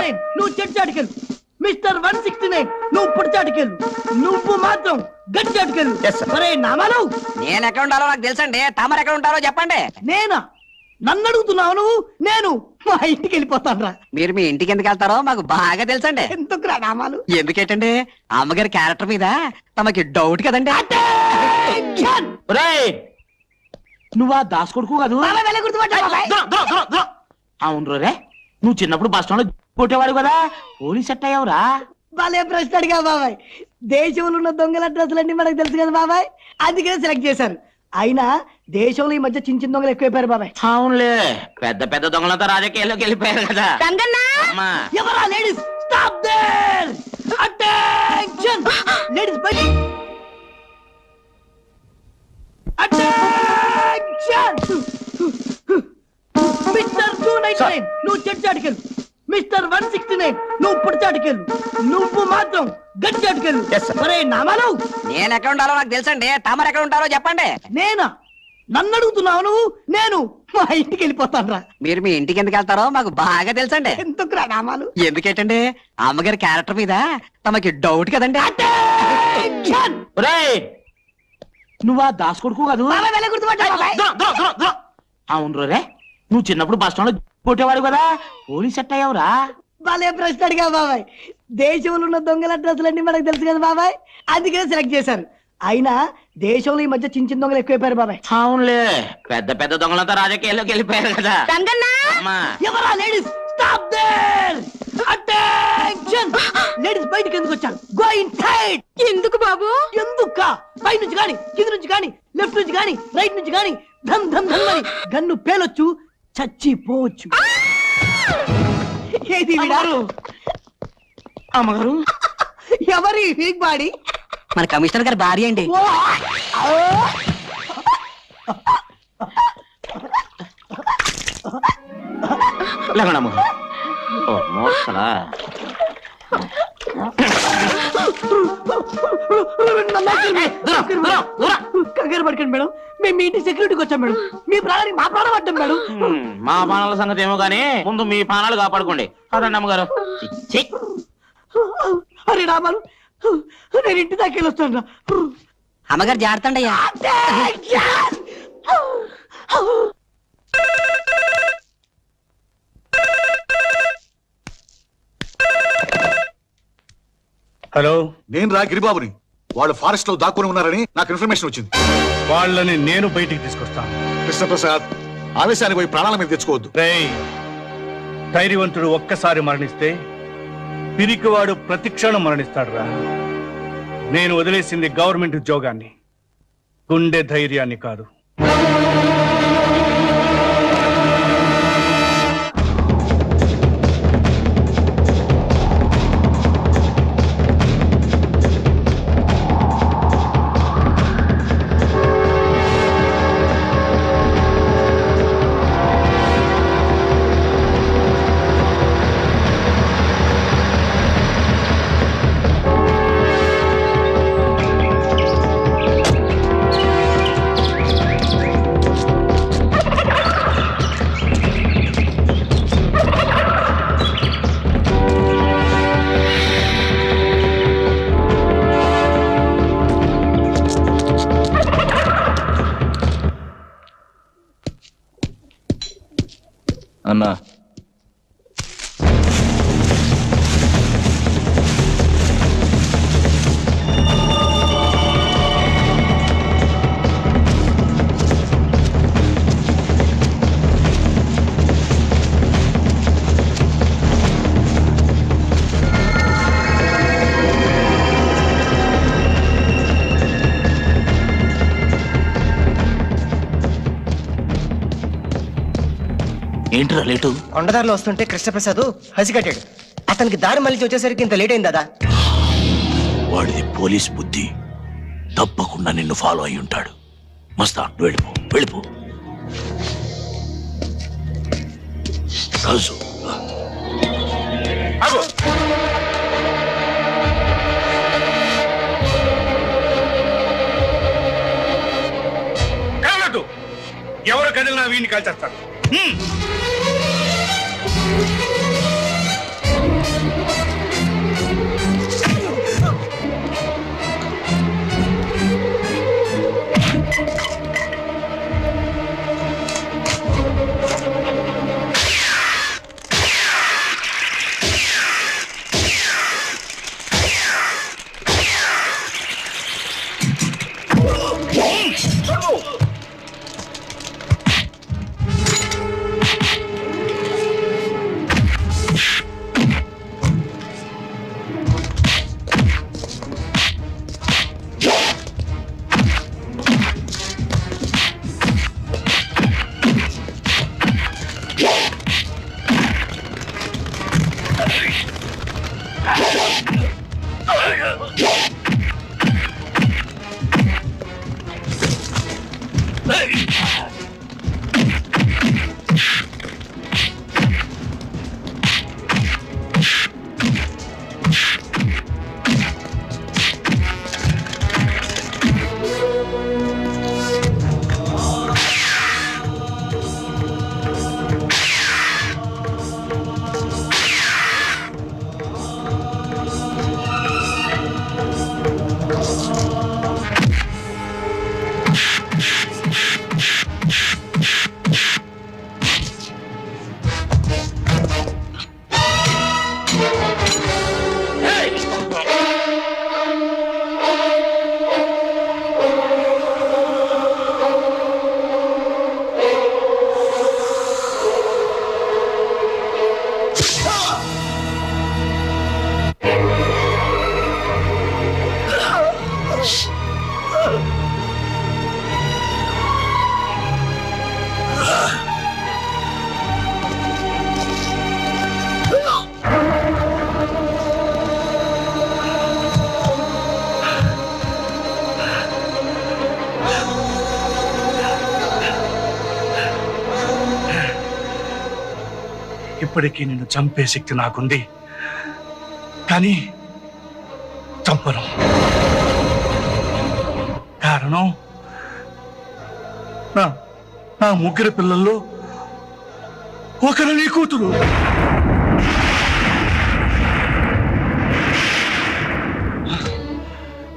Nine. నువ్వు చెట్టు mister one sixty nine. నువ్వు నువ్వు మాత్రం గట్టి అటుకెళ్ళు నామాలు. నేను ఎక్కడ ఉండాలో నాకు తెలుసండి. తమరు ఎక్కడ ఉంటారో చెప్పండి. నేనా? నన్ను అడుగుతున్నావు నువ్వు? నేను మా ఇంటికి వెళ్ళిపోతాను రా. మీరు మీ ఇంటికి ఎందుకు వెళ్తారో మాకు బాగా తెలుసండి. ఎందుకురా నామాలు? ఎందుకేటండి? అమ్మగారి క్యారెక్టర్ మీద తమకి డౌట్ కదండి. నువ్వు ఆ దాస్ కొడుకు కాదు. అవును రే నువ్వు చిన్నప్పుడు బస్ స్టాండ్ లో కొట్టేవాడు కదా? పోలీస్ సెట్ అయ్యావురా? భలే ప్రశ్న అడిగా బాబాయ్. దేశంలో ఉన్న దొంగల డ్రెస్సులన్నీ మనకు తెలుసు కదా బాబాయ్? అందుకనే సెలెక్ట్ చేశారు అయినా దేశంలో ఈ మధ్య చిన్న చిన్న దొంగలు ఎక్కువైపోయారు బాబాయ్. అవునులే. పెద్ద పెద్ద దొంగలంతా రాజకీయాల్లోకి వెళ్ళిపోయారు కదా. అమ్మా. ఎవరా ladies stop there attention ladies బయట. Attention mister two nine nine నువ్వు చెట్టు అటుకెళ్ళు మిస్టర్ వన్ సిక్స్టీ నైన్. నువ్వు పుడిచి అటుకెళ్ళు. నువ్వు మాత్రం గట్టి అటుకెళ్ళు. ఒరే నామాలు. నేను ఎక్కడ ఉండాలో నాకు తెలుసండి. తమరు ఎక్కడ ఉంటారో చెప్పండి. నేనా? నన్ను అడుగుతున్నావు నువ్వు? నేను మా ఇంటికి వెళ్ళిపోతాను రా. మీరు మీ ఇంటికి ఎందుకు వెళ్తారో మాకు బాగా తెలుసండి. ఎందుకురా నామాలు? ఎందుకేటండి? అమ్మగారి క్యారెక్టర్ మీద తమకి డౌట్ కదండి. నువ్వు ఆ దాస్ కొడుకు కాదు. అవును రే నువ్వు చిన్నప్పుడు బస్ స్టాండ్లో కొట్టేవాడు కదా? పోలీస్ సెట్ అయ్యావురా. భలే ప్రశ్న అడిగా బాబాయ్. దేశంలో ఉన్న దొంగల డ్రెస్సులన్నీ మనకు తెలుసు కదా బాబాయ్? అందుకనే సెలెక్ట్ చేశారు అయినా దేశంలో ఈ మధ్య చిన్న చిన్న దొంగలు ఎక్కువైపోయారు బాబాయ్. అవునులే. పెద్ద పెద్ద దొంగలంతా రాజకీయాల్లోకి వెళ్ళిపోయారు కదా. అమ్మా. ఎవరా ladies stop there attention ladies బయటికి ఎందుకు వచ్చారు? గో ఇన్ సైడ్ ఎందుకు బాబు? ఎందుక? పై నుంచి గాని కింద నుంచి గాని లెఫ్ట్ నుంచి గాని రైట్ నుంచి గాని ధన్ ధన్ ధన్ అని గన్ను పేలొచ్చు చచ్చిపోవచ్చు. ఏది? అమ్మగారు. ఎవరి వీక్ బాడీ? మన కమిషనర్ గారి భార్య అండి! లేకుండా అమ్మగారు ఓ మోసలా దూరం, దూరం, దూరం. కంగారు పడకండి మేడం. మేము మీ ఇంటి సెక్యూరిటీకి వచ్చాం మేడం. మీ ప్రాణానికి మా ప్రాణం పడ్డాం మేడం. మా పానాల సంగతి ఏమో గానీ ముందు మీ పానాలు కాపాడుకోండి. అదండి అమ్మగారు. అరే రామాలు నేను ఇంటి దాకా వెళ్ళొస్తాను అమ్మగారు జాగ్రత్త అండి అయ్యా హలో. నేను రా గిరిబాబుని. వాళ్ళు ఫారెస్ట్లో దాక్కుని ఉన్నారని నాకు ఇన్ఫర్మేషన్ వచ్చింది. వాళ్ళని నేను బయటికి తీసుకొస్తాను. కృష్ణప్రసాద్ ఆవేశానికి పోయి ప్రాణాల మీద తెచ్చుకోవద్దు. రేయ్ ధైర్యవంతుడు ఒక్కసారి మరణిస్తే పిరికివాడు ప్రతిక్షణం మరణిస్తాడు రా నేను వదిలేసింది గవర్నమెంట్ ఉద్యోగాన్ని. గుండె ధైర్యాన్ని కాదు. ఏంట్రా లేటు? కొండదారిలో వస్తుంటే కృష్ణప్రసాద్ హసికట్టాడు అతనికి దారి మళ్ళీ వచ్చేసరికి ఇంత లేట్ అయింది దాదా. వాడిది పోలీస్ బుద్ధి. తప్పకుండా నిన్ను ఫాలో అయి ఉంటాడు. మస్తా వెళ్ళిపో వెళ్ళిపో. రాజు. ఎవరు కదిలినా వీడిని కాల్చేస్తాను Oh! ఇప్పటికీ నిన్ను చంపే శక్తి నాకుంది. కానీ చంపను. కారణం? నా నా ముగ్గురు పిల్లల్లో ఒకరు నీ కూతురు.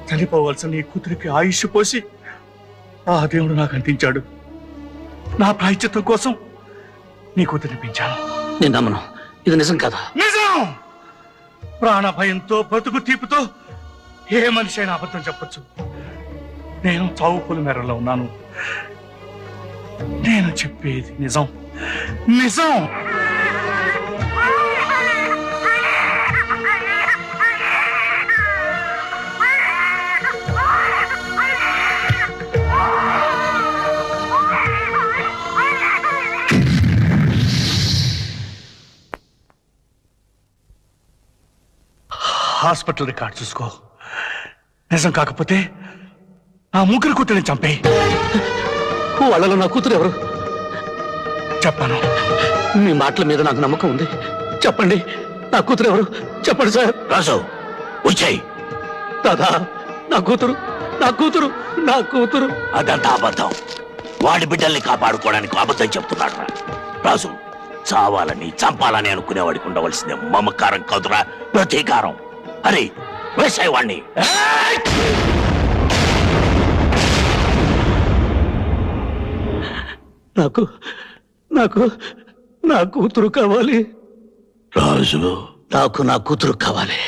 చనిపోవలసిన నీ కూతురికి ఆయుష్ పోసి ఆ దేవుడు నాకు అందించాడు. నా ప్రాయచిత్వం కోసం నీ కూతురిని పెంచాను. నేను నమ్మను ఇది నిజం కదా? నిజం! ప్రాణ భయంతో బ్రతుకు తీపుతో ఏ మనిషి అయినా అబద్ధం చెప్పొచ్చు. నేను చౌపుల మేరలో ఉన్నాను. నేను చెప్పేది నిజం. నిజం! హాస్పిటల్ రికార్డ్ చూసుకో. నిజం కాకపోతే ఆ ముగ్గురు కూతురిని చంపే వాళ్ళలో నా కూతురు ఎవరు? చెప్పాను. మీ మాటల మీద నాకు నమ్మకం ఉంది. చెప్పండి నా కూతురు ఎవరు? చెప్పండి సార్. రాజు వచ్చాయి. దాదా నా కూతురు నా కూతురు నా కూతురు. అదంతా అబద్ధం. వాడి బిడ్డల్ని కాపాడుకోవడానికి అబద్ధం చెప్తున్నాడు రాజు చావాలని చంపాలని అనుకునేవాడికి ఉండవలసిందే. మమకారం కాదురా ప్రతీకారం. అరే వేసేవాణ్ణి. నాకు నాకు నా కూతురు కావాలి. రాజు నాకు నా కూతురు కావాలి.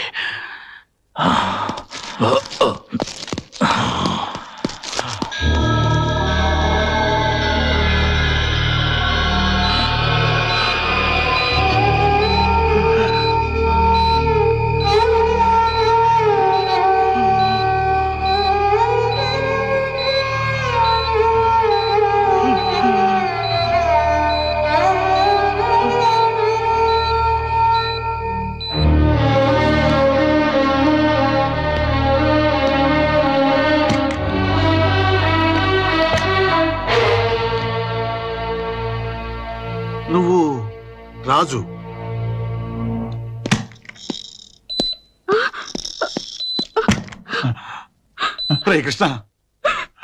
రే కృష్ణ.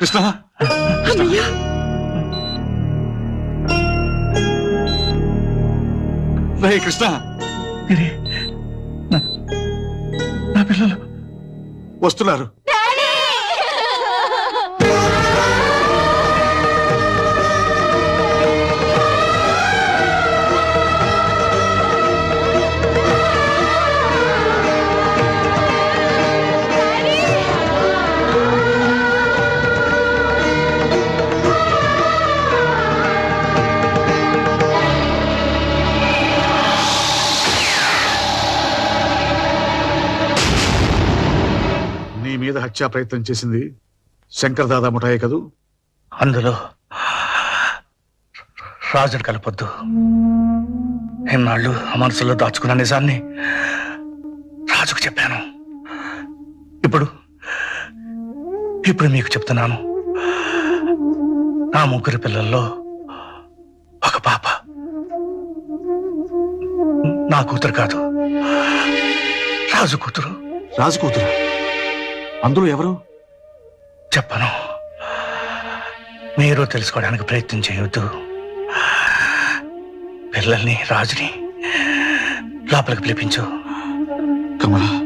కృష్ణ. రే కృష్ణ. నా పిల్లలు. వస్తున్నారు. హత్యా ప్రయత్నం చేసింది శంకర్ దాదా ముఠాయే కదూ? అందులో రాజును కలపొద్దు. ఎన్నాళ్ళు ఆ మనసులో దాచుకున్న నిజాన్ని రాజు రాజుకు చెప్పాను. ఇప్పుడు ఇప్పుడు మీకు చెప్తున్నాను. నా ముగ్గురు పిల్లల్లో ఒక పాప. నా కూతురు కాదు. రాజు కూతురు. రాజు కూతురు? అందులో ఎవరు? చెప్పను. మీరు తెలుసుకోవడానికి ప్రయత్నం చేయొద్దు. పిల్లల్ని రాజుని లోపలికి పిలిపించు. కమలా.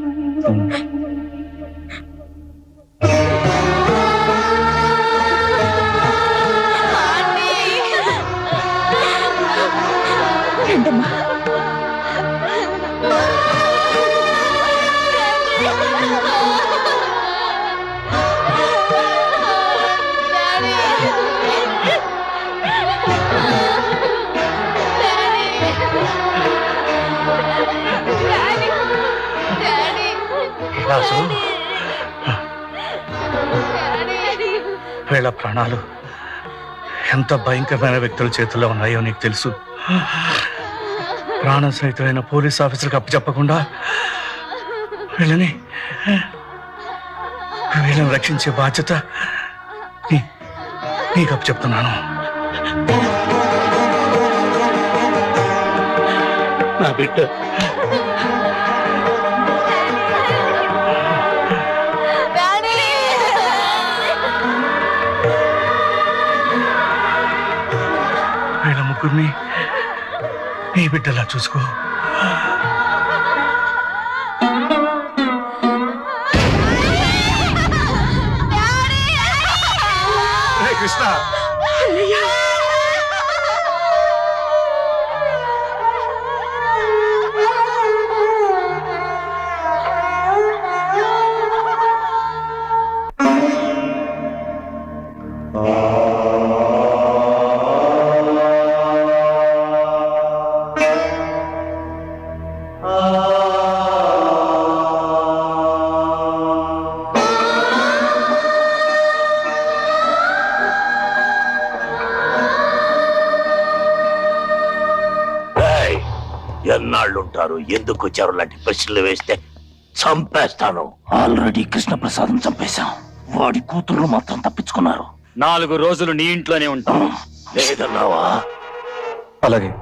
వేల ప్రాణాలు. ఎంత భయంకరమైన వ్యక్తుల చేతుల్లో ఉన్నాయో నీకు తెలుసు. ప్రాణ సహితమైన పోలీస్ ఆఫీసర్కి అప్పచెప్పకుండా వీళ్ళని వీళ్ళని రక్షించే బాధ్యత నీకు అప్పచెప్తున్నాను నా బిడ్డ ముగ్గురిని నీ బిడ్డలా చూసుకో. ఎందుకు వచ్చారు లాంటి ప్రశ్నలు వేస్తే చంపేస్తాను. ఆల్రెడీ కృష్ణప్రసాదం చంపేశాం. వాడి కూతురు మాత్రం తప్పించుకున్నారు. నాలుగు రోజులు నీ ఇంట్లోనే ఉంటాం. లేదన్నావా? అలాగే.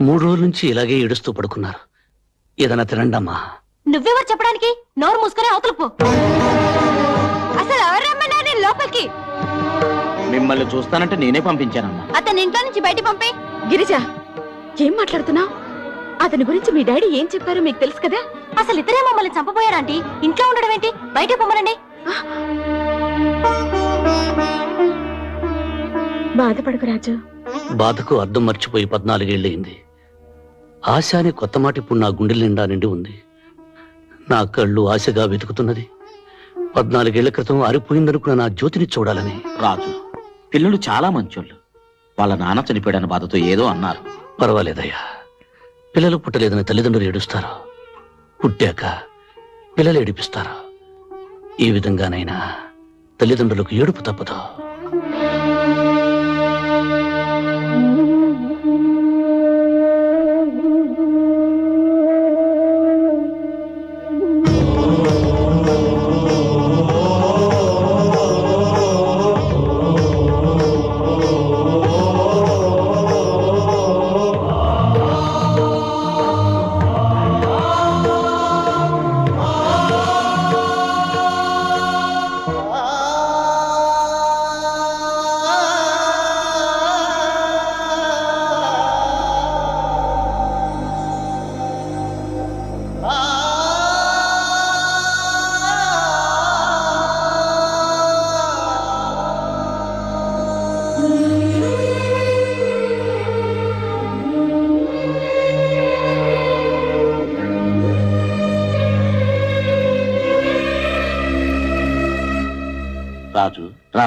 మూడు రోజుల నుంచి ఇలాగే ఏడుస్తూ పడుకున్నారు. ఏదైనా తినండమ్మా. నువ్వెవరు చెప్పడానికి? నోరు మూసుకొని అవతలకు పో. అసలు నేను లోపలికి? మిమ్మల్ని చూస్తానంటే నేనే పంపించానమ్మా. అతని ఇంట్లో నుంచి బయట పంపే. గిరిజ ఏం మాట్లాడుతున్నావు? అతని గురించి మీ డాడీ ఏం చెప్పారో మీకు తెలుసు కదా? అసలు ఇద్దరే మమ్మల్ని చంపబోయారంటీ ఇంట్లో ఉండడం ఏంటి? బయట పొమ్మనండి. బాధపడకు రాజు. బాధకు అద్దం మర్చిపోయి పద్నాలుగేళ్ళయింది. ఆశ అనే కొత్త మాట ఇప్పుడు నా గుండెల నిండా నిండి ఉంది. నా కళ్ళు ఆశగా వెతుకుతున్నది. పద్నాలుగేళ్ళ క్రితం ఆరిపోయిందనుకున్న నా జ్యోతిని చూడాలని. రాజు పిల్లలు చాలా మంచోళ్ళు. వాళ్ళ నాన్న చనిపోయాడన్న బాధతో ఏదో అన్నారు. పర్వాలేదయ్యా. పిల్లలు పుట్టలేదని తల్లిదండ్రులు ఏడుస్తారు. పుట్టాక పిల్లలు ఏడిపిస్తారు. ఈ విధంగానైనా తల్లిదండ్రులకు ఏడుపు తప్పదు.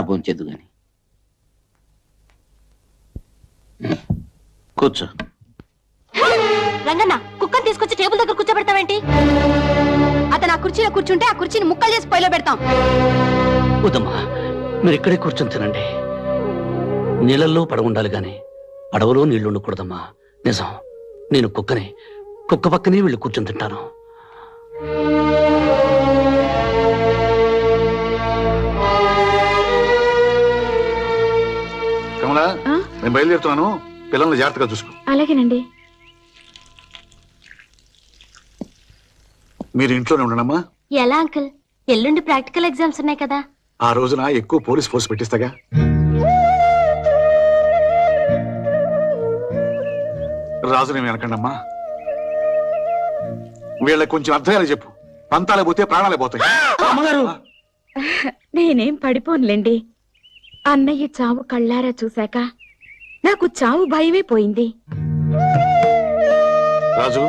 భోంచెద్దు గాని. కూర్చో. రంగన్న కుక్కని తీసుకొచ్చి టేబుల్ దగ్గర కూర్చోబెడతావేంటి? అతను ఆ కుర్చీలో కూర్చుంటే ఆ కుర్చీని ముక్కలు చేసి పొయ్యిలో పెడతాం. వద్దమ్మా మీరు ఇక్కడే కూర్చొని తినండి. నీళ్ళల్లో పడవ ఉండాలి గాని పడవలో నీళ్ళు ఉండకూడదమ్మా నిజం నేను కుక్కని కుక్క పక్కనే వీళ్ళు కూర్చొని తింటాను. కమలా? నేను బయలుదేరుతున్నాను. పిల్లల్ని జాగ్రత్తగా చూసుకో. అలాగేనండి. మీరు ఇంట్లోనే ఉండనమ్మా. ఎలా అంకుల్? ఎల్లుండి ప్రాక్టికల్ ఎగ్జామ్స్ ఉన్నాయి కదా. ఆ రోజున ఎక్కువ పోలీస్ ఫోర్స్ పెట్టిస్తాగా? రాజుని వెనకండమ్మా వీళ్ళకి కొంచెం అర్థాలు చెప్పు. పంతాలే పోతే ప్రాణాలే పోతాయి. అమ్మగారు! నేనేం పడిపోనులేండి. అన్నయ్య చావు కళ్ళారా చూశాక? నాకు చావు భయమే పోయింది. రాజు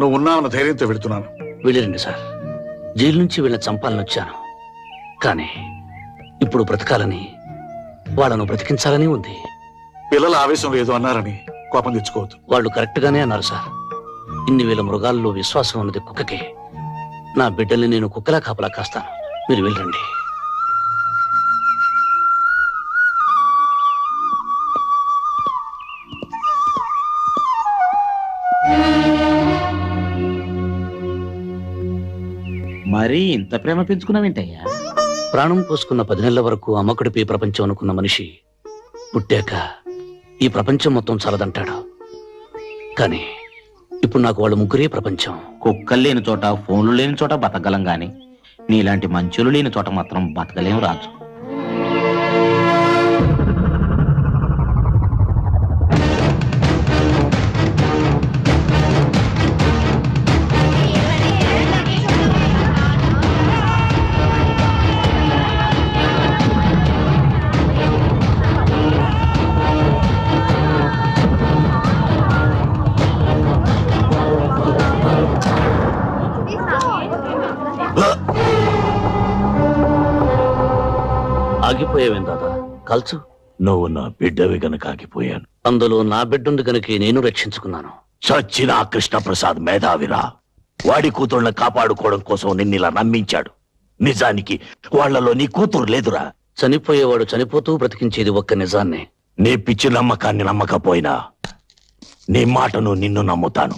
నువ్వు ఉన్నావన్న ధైర్యంతో వెళుతున్నాను. వెళ్ళిరండి సార్. జైలు నుంచి వీళ్ళని చంపాలని వచ్చాను. కానీ ఇప్పుడు బ్రతకాలని వాళ్ళను బ్రతికించాలని ఉంది. పిల్లల ఆవేశంలో ఏదో అన్నారని కోపం తెచ్చుకోవద్దు. వాళ్ళు కరెక్ట్ గానే అన్నారు సార్. ఇన్ని వేల మృగాల్లో విశ్వాసం ఉన్నది కుక్కకి. నా బిడ్డల్ని నేను కుక్కలా కాపలా కాస్తాను. మీరు వెళ్ళండి. మరీ ఇంత ప్రేమ పెంచుకున్నావేంటయ్యా? ప్రాణం పోసుకున్న పది నెలల వరకు అమ్మకుడిపై ప్రపంచం అనుకున్న మనిషి పుట్టాక ఈ ప్రపంచం మొత్తం చాలదంటాడు. కానీ ఇప్పుడు నాకు వాళ్ళు ముగ్గురే ప్రపంచం. కుక్కలు లేని చోట ఫోన్లు లేని చోట బతకగలం గాని నీలాంటి మంచులు లేని చోట మాత్రం బతకలేం రాజు. ఆగిపోయావేం దాదా? కల్చు. నువ్వు నా బిడ్డవి గనక ఆగిపోయాను. అందులో నా బిడ్డుంది కనుక నేను రక్షించుకున్నాను. చచ్చిన ఆ కృష్ణప్రసాద్ మేధావిరా. వాడి కూతుళ్ళని కాపాడుకోవడం కోసం నిన్నిలా నమ్మించాడు. నిజానికి వాళ్ళలో నీ కూతురు లేదురా. చనిపోయేవాడు చనిపోతూ బ్రతికించేది ఒక్క నిజాన్నే. నీ పిచ్చి నమ్మకాన్ని నమ్మకపోయినా నీ మాటను నిన్ను నమ్ముతాను.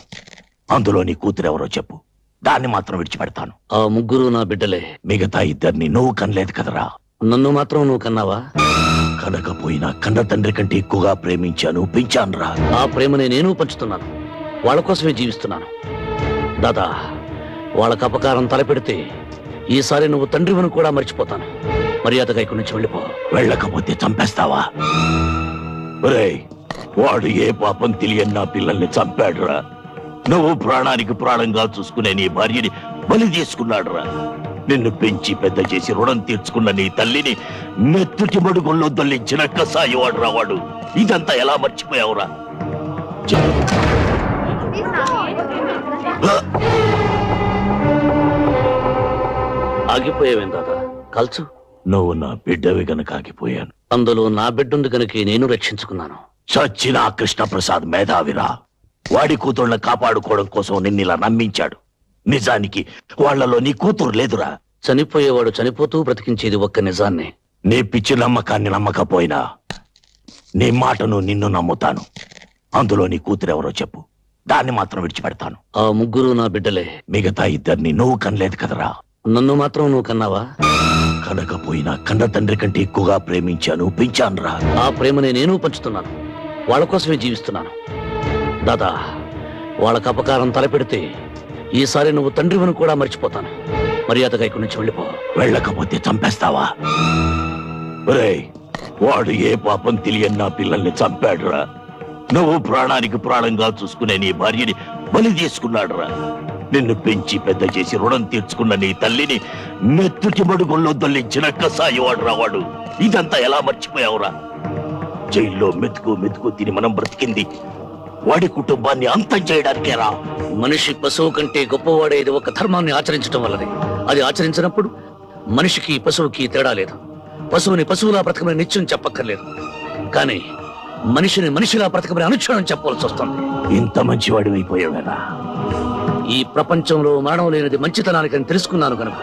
అందులో నీ కూతురెవరో చెప్పు. దాన్ని మాత్రం విడిచిపెడతాను. ఆ ముగ్గురు నా బిడ్డలే. మిగతా ఇద్దరిని నువ్వు కనలేదు కదరా. నన్ను మాత్రం నువ్వు కన్నావా? కనకపోయినా కన్న తండ్రి కంటే ఎక్కువగా ప్రేమించాను పెంచానురా. ఆ ప్రేమని నేను పంచుతున్నాను. వాళ్ళ కోసమే జీవిస్తున్నాను. దాదా వాళ్ళకి అపకారం తలపెడితే ఈసారి నువ్వు తండ్రివని కూడా మర్చిపోతాను. మర్యాదగా ఇక్కడి నుంచి వెళ్ళిపో. వెళ్ళకపోతే చంపేస్తావా? ఒరేయ్ వాడు ఏ పాపం తెలియని నా పిల్లల్ని చంపాడురా. నువ్వు ప్రాణానికి ప్రాణంగా చూసుకునే నీ భార్యని బలి తీసుకున్నాడురా. నిన్ను పెంచి పెద్ద చేసి రుణం తీర్చుకున్న నీ తల్లిని మెత్తుటి మడుగుల్లో దొల్లించిన కసాయివాడు రావాడు. ఇదంతా ఎలా మర్చిపోయావురా! ఆగిపోయావేం దాదా? కల్చు. నువ్వు నా బిడ్డవి గనక ఆగిపోయాను. అందులో నా బిడ్డుంది కనుక నేను రక్షించుకున్నాను. చచ్చిన కృష్ణప్రసాద్ మేధావిరా. వాడి కూతుళ్ళని కాపాడుకోవడం కోసం నిన్నిలా నమ్మించాడు. నిజానికి వాళ్ళలో నీ కూతురు లేదురా. చనిపోయేవాడు చనిపోతూ బ్రతికించేది ఒక్క నిజాన్నే. నీ పిచ్చి నమ్మకాన్ని నమ్మకపోయినా నీ మాటను నిన్ను నమ్ముతాను. అందులో నీ కూతురెవరో చెప్పు. దాన్ని మాత్రం విడిచిపెడతాను. ఆ ముగ్గురు నా బిడ్డలే. మిగతా ఇద్దరిని నువ్వు కనలేదు కదరా. నన్ను మాత్రం నువ్వు కన్నావా? కనకపోయినా కన్న తండ్రి కంటే ఎక్కువగా ప్రేమించాను పెంచానురా. ఆ ప్రేమని నేను పంచుతున్నాను. వాళ్ళ కోసమే జీవిస్తున్నాను. దాదా వాళ్ళకి అపకారం తలపెడితే ఈసారి నువ్వు తండ్రివని కూడా మర్చిపోతాను. మర్యాదగా ఇక్కడి నుంచి వెళ్ళిపో. వెళ్ళకపోతే చంపేస్తావా? వాడు ఏ పాపం తెలియని నా పిల్లల్ని చంపాడురా. నువ్వు ప్రాణానికి ప్రాణంగా చూసుకునే నీ భార్యని బలి తీసుకున్నాడురా నిన్ను పెంచి పెద్ద చేసి రుణం తీర్చుకున్న నీ తల్లిని మెత్తుటి మడుగుల్లో దొల్లించిన కసాయివాడు రావాడు ఇదంతా ఎలా మర్చిపోయావురా? జైల్లో మెతుకు మెతుకు తిని మనం బ్రతికింది వాడి కుటుంబాన్ని అంతం చేయడానికేరా మనిషి పశువు కంటే గొప్పవాడేది ఒక ధర్మాన్ని ఆచరించడం వల్లనే. అది ఆచరించినప్పుడు మనిషికి పశువుకి తేడా లేదు. పశువుని పశువులా బ్రతకమని నిత్యం చెప్పక్కర్లేదు. కానీ మనిషిని మనిషిలా బ్రతకమని అనుక్షణం చెప్పవలసి వస్తుంది. ఇంత మంచివాడివైపోయావేనా ఈ ప్రపంచంలో మరణం లేనిది మంచితనానికి అని తెలుసుకున్నాను కనుక.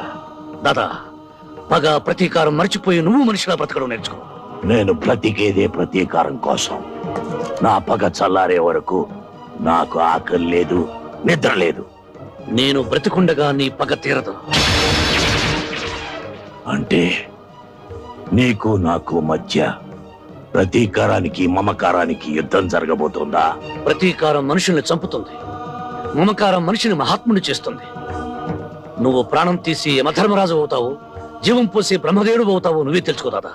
దాదా పగ ప్రతీకారం మర్చిపోయి నువ్వు మనిషిగా బ్రతకడం నేర్చుకో. నేను బ్రతికేదే ప్రతీకారం కోసం. నా పగ చల్లారే వరకు నాకు ఆకలి లేదు నిద్ర లేదు. నేను బ్రతికుండగా నీ పగ తీరదు. అంటే నీకు నాకు మధ్య ప్రతీకారానికి మమకారానికి యుద్ధం జరగబోతుందా? ప్రతీకారం మనుషుల్ని చంపుతుంది. మమకారం మనిషిని మహాత్ముని చేస్తుంది. నువ్వు ప్రాణం తీసి యమధర్మరాజు అవుతావు. జీవం పోసి బ్రహ్మదేవుడు అవుతావు. నువ్వే తెలుసుకోదాదా